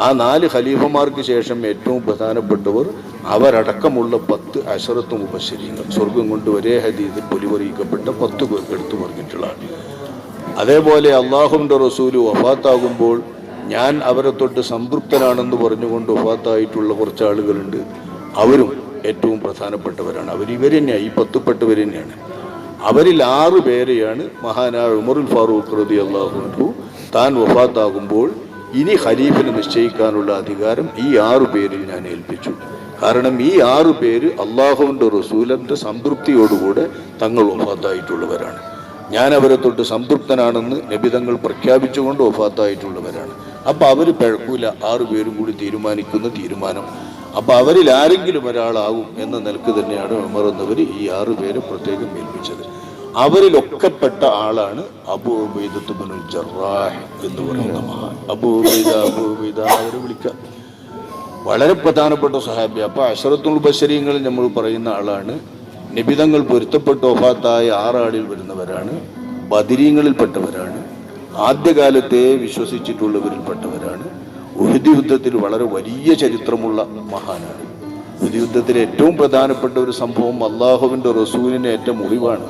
ആ നാല് ഖലീഫമാർക്ക് ശേഷം ഏറ്റവും പ്രധാനപ്പെട്ടവർ അവരടക്കമുള്ള പത്ത് അശറത്ത് മുബശ്ശരീങ്ങൾ. സ്വർഗം കൊണ്ട് ഒരേ ഹദീദിൽ പൊലിവറിയിക്കപ്പെട്ട പത്ത് പേർക്ക് എടുത്തു പറഞ്ഞിട്ടുള്ളതാണ്. അതേപോലെ അള്ളാഹുവിന്റെ റസൂൽ വഫാത്താകുമ്പോൾ ഞാൻ അവരെ തൊട്ട് സംതൃപ്തനാണെന്ന് പറഞ്ഞുകൊണ്ട് വഫാത്തായിട്ടുള്ള കുറച്ച് ആളുകളുണ്ട് അവരും ഏറ്റവും പ്രധാനപ്പെട്ടവരാണ്. അവർ ഇവർ തന്നെയാണ് ഈ പത്തുപ്പെട്ടവർ തന്നെയാണ്. അവരിൽ ആറ് പേരെയാണ് മഹാനായ ഉമറുൽ ഫാറൂഖ് റതി അള്ളാഹു താൻ വഫാത്താകുമ്പോൾ ഇനി ഖലീഫിന് നിശ്ചയിക്കാനുള്ള അധികാരം ഈ ആറു പേരിൽ ഞാൻ ഏൽപ്പിച്ചു. കാരണം ഈ ആറു പേര് അള്ളാഹുവിന്റെ റസൂലന്റെ സംതൃപ്തിയോടുകൂടെ തങ്ങൾ വഫാത്തായിട്ടുള്ളവരാണ്. ഞാൻ അവരെ തൊട്ട് സംതൃപ്തനാണെന്ന് നബിതങ്ങൾ പ്രഖ്യാപിച്ചുകൊണ്ട് വഫാത്തായിട്ടുള്ളവരാണ്. അപ്പം അവർ പിഴക്കൂല. ആറു പേരും കൂടി തീരുമാനിക്കുന്ന തീരുമാനം. അപ്പോൾ അവരിൽ ആരെങ്കിലും ഒരാളാവും എന്ന നിലയ്ക്ക് തന്നെയാണ് ഉമർ എന്നവർ ഈ ആറു പേരെ പ്രത്യേകം ഏൽപ്പിച്ചത്. അവരിലൊക്കെപ്പെട്ട ആളാണ് അബൂ ഉബൈദത്ത് ബിനുൽ ജറാഹ് എന്ന് പറയുന്ന മഹാൻ. അബൂ ഉബൈദ അബൂ ഉബൈദ അവരെ വിളിക്കാം വളരെ പ്രധാനപ്പെട്ട സഹാബി. അപ്പോൾ അഷറത്തുൽ ബശരീങ്ങളിൽ നമ്മൾ പറയുന്ന ആളാണ്. നിബിതങ്ങൾ പൊരുത്തപ്പെട്ട് ഒഫാത്തായ ആറാളിൽ വരുന്നവരാണ്. ബദിരീങ്ങളിൽപ്പെട്ടവരാണ്. ആദ്യകാലത്തെ വിശ്വസിച്ചിട്ടുള്ളവരിൽപ്പെട്ടവരാണ്. ഉഹുദി യുദ്ധത്തിൽ വളരെ വലിയ ചരിത്രമുള്ള മഹാനാണ്. ഉഹുദി യുദ്ധത്തിൽ ഏറ്റവും പ്രധാനപ്പെട്ട ഒരു സംഭവം അള്ളാഹുവിന്റെ റസൂലിനെ ഏറ്റ മുറിവാണ്.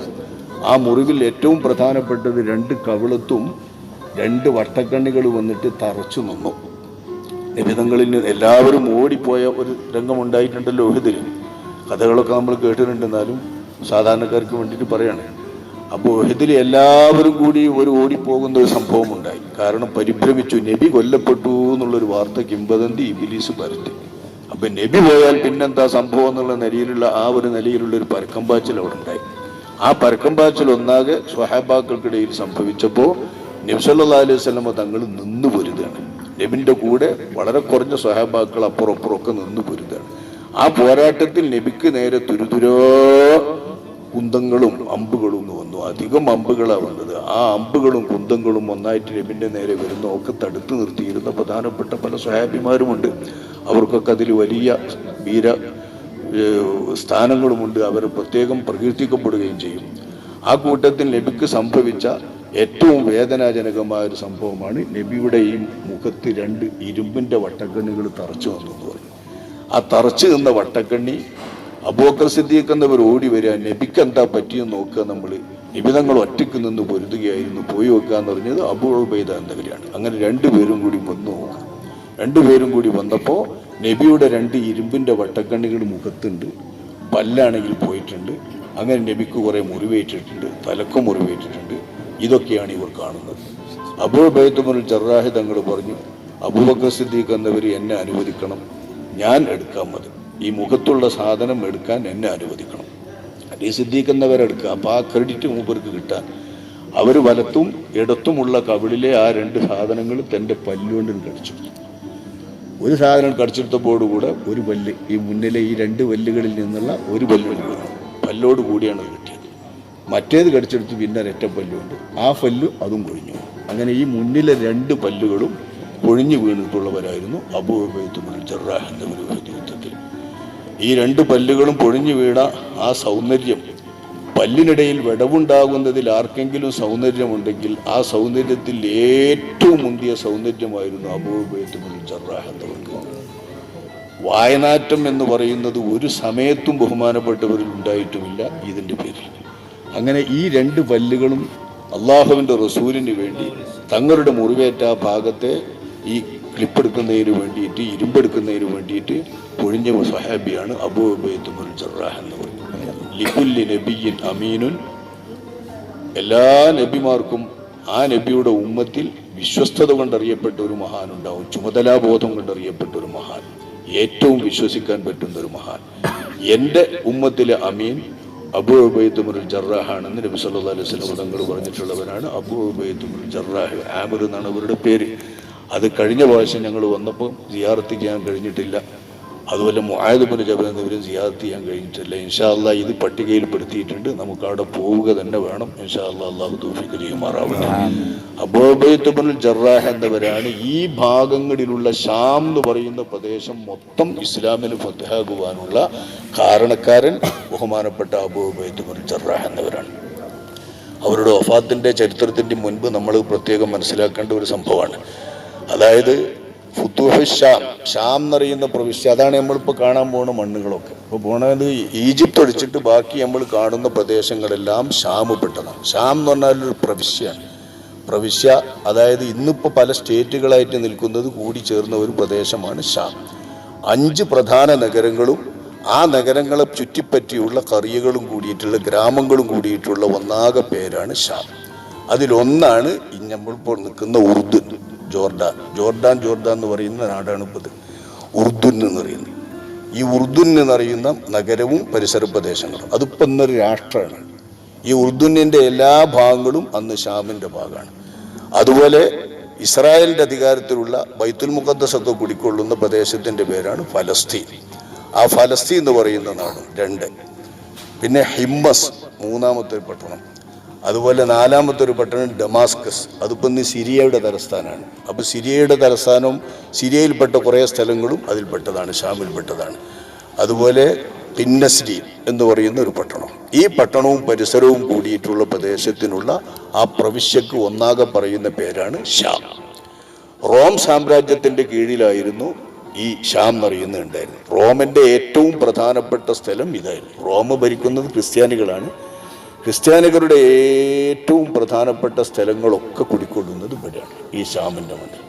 ആ മുറിവിൽ ഏറ്റവും പ്രധാനപ്പെട്ടത് രണ്ട് കവിളത്തും രണ്ട് വട്ടക്കണ്ണികൾ വന്നിട്ട് തറച്ചു നിന്നു. നിബിധങ്ങളിൽ നിന്ന് എല്ലാവരും ഓടിപ്പോയ ഒരു രംഗമുണ്ടായിട്ടുണ്ടല്ലോ ഉഹുദിൽ. കഥകളൊക്കെ നമ്മൾ കേട്ടിട്ടുണ്ടെന്നാലും സാധാരണക്കാർക്ക് വേണ്ടിയിട്ട് പറയാണ്. അപ്പോൾ ഉഹദിൽ എല്ലാവരും കൂടി ഒരു ഓടിപ്പോകുന്ന ഒരു സംഭവം ഉണ്ടായി കാരണം പരിഭ്രമിച്ചു. നബി കൊല്ലപ്പെട്ടു എന്നുള്ളൊരു വാർത്ത കിംബദന്തി ഇബിലീസ് പരത്തി. അപ്പൊ നബി പോയാൽ പിന്നെന്താ സംഭവം എന്നുള്ള നിലയിലുള്ള ആ ഒരു നിലയിലുള്ള ഒരു പരക്കം പാച്ചിൽ അവിടെ ഉണ്ടായി. ആ പരക്കം പാച്ചിൽ ഒന്നാകെ സ്വഹാബാക്കൾക്കിടയിൽ സംഭവിച്ചപ്പോൾ നബ്സല്ലാ അലൈഹി സ്വലമ തങ്ങൾ നിന്ന് പൊരുതാണ്. നബിന്റെ കൂടെ വളരെ കുറഞ്ഞ സ്വഹാബാക്കൾ അപ്പുറപ്പുറമൊക്കെ അപ്പുറം നിന്ന് പൊരുതാണ്. ആ പോരാട്ടത്തിൽ നബിക്ക് നേരെ തുരുതുരോ കുന്തങ്ങളും അമ്പുകളും ഒന്ന് വന്നു. അധികം അമ്പുകളാണ് വന്നത് ആ അമ്പുകളും കുന്തങ്ങളും ഒന്നായിട്ട് നബിന്റെ നേരെ വരുന്ന ഒക്കെ തടുത്തു നിർത്തിയിരുന്ന പ്രധാനപ്പെട്ട പല സ്വഹാബിമാരുമുണ്ട്. അവർക്കൊക്കെ അതിൽ വലിയ വീര സ്ഥാനങ്ങളുമുണ്ട്. അവർ പ്രത്യേകം പ്രകീർത്തിക്കപ്പെടുകയും ചെയ്യും. ആ കൂട്ടത്തിൽ നബിക്ക് സംഭവിച്ച ഏറ്റവും വേദനാജനകമായ ഒരു സംഭവമാണ് നബിയുടെ ഈ മുഖത്ത് രണ്ട് ഇരുമ്പിന്റെ വട്ടക്കണ്ണികൾ തറച്ചു വന്നു എന്ന് പറഞ്ഞു. ആ തറച്ചു നിന്ന വട്ടക്കണ്ണി അബൂക്കർ സിദ്ദീഖ് എന്നവർ ഓടി വരിക നബിക്ക് എന്താ പറ്റിയെന്ന് നോക്കുക നമ്മൾ നിബിതങ്ങൾ ഒറ്റയ്ക്ക് നിന്ന് പൊരുതുകയായിരുന്നു പോയി വെക്കുക എന്ന് പറഞ്ഞത് അബൂ ഉബൈദ എന്നവരാണ്. അങ്ങനെ രണ്ടുപേരും കൂടി വന്നു നോക്കുക. രണ്ടുപേരും കൂടി വന്നപ്പോൾ നബിയുടെ രണ്ട് ഇരുമ്പിന്റെ വട്ടക്കണ്ണികൾ മുഖത്തുണ്ട് പല്ലാണെങ്കിൽ പോയിട്ടുണ്ട് അങ്ങനെ നബിക്ക് കുറേ മുറിവേറ്റിട്ടുണ്ട് തലക്കും മുറിവേറ്റിട്ടുണ്ട്. ഇതൊക്കെയാണ് ഇവർ കാണുന്നത്. അബൂ ബൈത്തുമുൽ ജറാഹി തങ്ങൾ പറഞ്ഞു അബൂബക്കർ സിദ്ദീഖ് എന്നവർ എന്നെ അനുവദിക്കണം ഞാൻ എടുക്കാൻ മതി. ഈ മുഖത്തുള്ള സാധനം എടുക്കാൻ എന്നെ അനുവദിക്കണം. ഈ സിദ്ദീഖ് എന്നവരെടുക്കുക അപ്പോൾ ആ ക്രെഡിറ്റ് മൂപ്പർക്ക് കിട്ടാൻ. അവർ വലത്തും ഇടത്തുമുള്ള കവിളിലെ ആ രണ്ട് സാധനങ്ങൾ തന്റെ പല്ലുകൊണ്ട് കടിച്ചു. ഒരു സാധനം കടിച്ചെടുത്തപ്പോടുകൂടെ ഒരു പല്ല്. ഈ മുന്നിലെ ഈ രണ്ട് പല്ലുകളിൽ നിന്നുള്ള ഒരു പല്ലുകൊണ്ട് വീണു പല്ലോട് കൂടിയാണ് കിട്ടിയത്. മറ്റേത് കടിച്ചെടുത്ത് പിന്നെ ഒരൊറ്റ പല്ലുണ്ട്. ആ പല്ലു അതും കൊഴിഞ്ഞു. അങ്ങനെ ഈ മുന്നിലെ രണ്ട് പല്ലുകളും കൊഴിഞ്ഞു വീണിട്ടുള്ളവരായിരുന്നു അബൂ ഉബൈത്തുൽ ജറാഹ് എന്നവർ ഈ രണ്ട് പല്ലുകളും പൊഴിഞ്ഞു വീണ ആ സൗന്ദര്യം. പല്ലിനിടയിൽ വിടവുണ്ടാകുന്നതിൽ ആർക്കെങ്കിലും സൗന്ദര്യമുണ്ടെങ്കിൽ ആ സൗന്ദര്യത്തിൽ ഏറ്റവും മുന്തിയ സൗന്ദര്യമായിരുന്നു അബൂബൈത്തുൽ ജറാഹ് എന്നവർക്ക് വായനാറ്റം എന്ന് പറയുന്നത് ഒരു സമയത്തും ബഹുമാനപ്പെട്ടവരിൽ ഉണ്ടായിട്ടുമില്ല ഇതിന്റെ പേരിൽ. അങ്ങനെ ഈ രണ്ട് പല്ലുകളും അള്ളാഹുവിന്റെ റസൂലിന് വേണ്ടി തങ്ങളുടെ മുറിവേറ്റ ഭാഗത്തെ ഈ ക്ലിപ്പെടുക്കുന്നതിന് വേണ്ടിയിട്ട് ഇരുമ്പെടുക്കുന്നതിന് വേണ്ടിയിട്ട് പൊഴിഞ്ഞ സഹാബിയാണ് അബൂ എല്ലാ നബിമാർക്കും ആ നബിയുടെ ഉമ്മത്തിൽ വിശ്വസ്തത കൊണ്ടറിയപ്പെട്ട ഒരു മഹാൻ ഉണ്ടാവും ചുമതലാബോധം കൊണ്ടറിയപ്പെട്ട ഒരു മഹാൻ. ഏറ്റവും വിശ്വസിക്കാൻ പറ്റുന്ന ഒരു മഹാൻ. എന്റെ ഉമ്മത്തിലെ അമീൻ അബു ഉബൈത്തുമുൽ ജറാഹാണെന്ന് നബി സല്ലല്ലാഹു അലൈഹി സ്വലം തങ്ങൾ പറഞ്ഞിട്ടുള്ളവരാണ്. അബു ഉബൈത്തുമുൽ ജറാഹ് ആമിർ എന്നാണ് അവരുടെ പേര്. അത് കഴിഞ്ഞ പ്രാവശ്യം ഞങ്ങൾ വന്നപ്പോൾ സിയാറത്ത് ചെയ്യാൻ കഴിഞ്ഞിട്ടില്ല. അതുപോലെ ജബൽ എന്നിവരും സിയാറത്ത് ചെയ്യാൻ കഴിഞ്ഞിട്ടില്ല. ഇൻഷാല്ല ഇത് പട്ടികയിൽപ്പെടുത്തിയിട്ടുണ്ട്. നമുക്ക് അവിടെ പോവുക തന്നെ വേണം. ഇൻഷാല്ല അള്ളാഹു തൗഫീഖ് ചെയ്യുമാറാവണം അബോബൈത്തുബുൽ ജറാഹ് എന്നവരാണ് ഈ ഭാഗങ്ങളിലുള്ള ഷാം എന്ന് പറയുന്ന പ്രദേശം മൊത്തം ഇസ്ലാമിന് ഫത്തഹാകുവാനുള്ള കാരണക്കാരൻ ബഹുമാനപ്പെട്ട അബോബൈത്തുബുൽ ജറാഹ് എന്നവരാണ്. അവരുടെ വഫാത്തിന്റെ ചരിത്രത്തിന്റെ മുൻപ് നമ്മൾ പ്രത്യേകം മനസ്സിലാക്കേണ്ട ഒരു സംഭവമാണ്. അതായത് ഫുത്തൂഹ് ഷാം എന്നറിയുന്ന പ്രവിശ്യ അതാണ് നമ്മളിപ്പോൾ കാണാൻ പോകുന്ന മണ്ണുകളൊക്കെ. ഇപ്പോൾ പോണത് ഈജിപ്ത് ഒഴിച്ചിട്ട് ബാക്കി നമ്മൾ കാണുന്ന പ്രദേശങ്ങളെല്ലാം ഷാം പെട്ടതാണ്. ഷാം എന്ന് പറഞ്ഞാൽ ഒരു പ്രവിശ്യയാണ് പ്രവിശ്യ അതായത് ഇന്നിപ്പോൾ പല സ്റ്റേറ്റുകളായിട്ട് നിൽക്കുന്നത് കൂടി ചേർന്ന ഒരു പ്രദേശമാണ് ഷാം. അഞ്ച് പ്രധാന നഗരങ്ങളും ആ നഗരങ്ങളെ ചുറ്റിപ്പറ്റിയുള്ള കറിയകളും കൂടിയിട്ടുള്ള ഗ്രാമങ്ങളും കൂടിയിട്ടുള്ള ഒന്നാകെ പേരാണ് ഷാം. അതിലൊന്നാണ് നമ്മൾ നമ്മളിപ്പോൾ നിൽക്കുന്ന ഉറുദുൻ ജോർഡാൻ ജോർഡാൻ ജോർഡാൻ എന്ന് പറയുന്ന നാടാണ് ഇപ്പോൾ ഉർദുൻ എന്ന് പറയുന്നത്. ഈ ഉറുദുൻ എന്നറിയുന്ന നഗരവും പരിസര പ്രദേശങ്ങളും. അതിപ്പോൾ ഇന്നൊരു രാഷ്ട്രമാണ്. ഈ ഉർദുനിന്റെ എല്ലാ ഭാഗങ്ങളും അന്ന് ഷാമിന്റെ ഭാഗമാണ്. അതുപോലെ ഇസ്രായേലിന്റെ അധികാരത്തിലുള്ള ബൈത്തുൽ മുഖദ്സൊക്കെ കുടിക്കൊള്ളുന്ന പ്രദേശത്തിന്റെ പേരാണ് ഫലസ്തീൻ. ആ ഫലസ്തീൻ എന്ന് പറയുന്ന നാടും രണ്ട്. പിന്നെ ഹിമ്മസ് മൂന്നാമത്തെ പട്ടണം. അതുപോലെ നാലാമത്തെ ഒരു പട്ടണം ഡമാസ്കസ്. അതിപ്പോൾ ഇന്ന് സിരിയയുടെ തലസ്ഥാനമാണ്. അപ്പോൾ സിരിയയുടെ തലസ്ഥാനവും സിരിയയിൽപ്പെട്ട കുറേ സ്ഥലങ്ങളും അതിൽപ്പെട്ടതാണ് ഷാമിൽപ്പെട്ടതാണ്. അതുപോലെ പിന്നസ്രി എന്ന് പറയുന്ന ഒരു പട്ടണം. ഈ പട്ടണവും പരിസരവും കൂടിയിട്ടുള്ള പ്രദേശത്തിനുള്ള ആ പ്രവിശ്യക്ക് ഒന്നാകെ പറയുന്ന പേരാണ് ഷാം റോം സാമ്രാജ്യത്തിന്റെ കീഴിലായിരുന്നു ഈ ഷാം എന്നറിയുന്നുണ്ടായിരുന്നു റോമിന്റെ ഏറ്റവും പ്രധാനപ്പെട്ട സ്ഥലം ഇതായിരുന്നു. റോം ഭരിക്കുന്നത് ക്രിസ്ത്യാനികളാണ്. ക്രിസ്ത്യാനികളുടെ ഏറ്റവും പ്രധാനപ്പെട്ട സ്ഥലങ്ങളൊക്കെ കുടിക്കൊള്ളുന്നത് ഇവിടെയാണ് ഈ ശാമിന്റെ മണ്ണിൽ.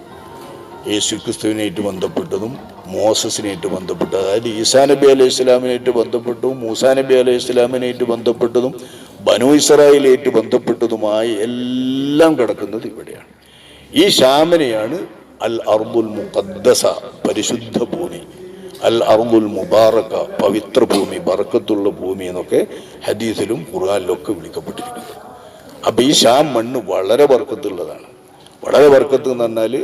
യേശു ക്രിസ്തുവിനായിട്ട് ബന്ധപ്പെട്ടതും മോസസിനായിട്ട് ബന്ധപ്പെട്ട അതായത് ഈസാ നബി അലൈഹി ഇസ്ലാമിനായിട്ട് ബന്ധപ്പെട്ടതും മൂസാ നബി അലൈഹി ഇസ്ലാമിനായിട്ട് ബന്ധപ്പെട്ടതും ബനു ഇസ്രായേലായിട്ട് ബന്ധപ്പെട്ടതുമായ എല്ലാം കിടക്കുന്നത് ഇവിടെയാണ്. ഈ ഷാമിനെയാണ് അൽ അർബുൽ മുഖദ്ദസ പരിശുദ്ധ ഭൂമി. അൽ അറുദുൽ പവിത്ര ഭൂമി ബറക്കത്തുള്ള ഭൂമി എന്നൊക്കെ ഹദീസിലും ഖുർആാനിലൊക്കെ വിളിക്കപ്പെട്ടിരിക്കുന്നു. അപ്പൊ ഈ ഷാം മണ്ണ് വളരെ വർക്കത്തുള്ളതാണ് വളരെ വർക്കത്ത് എന്ന് പറഞ്ഞാൽ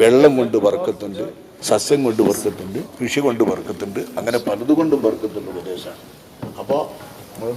വെള്ളം കൊണ്ട് വർക്കത്തുണ്ട് സസ്യം കൊണ്ട് വർക്കത്തുണ്ട് കൃഷി കൊണ്ട് വർക്കത്തുണ്ട് അങ്ങനെ പലതുകൊണ്ടും വർക്കത്തുള്ള പ്രദേശമാണ്. അപ്പോൾ നമ്മൾ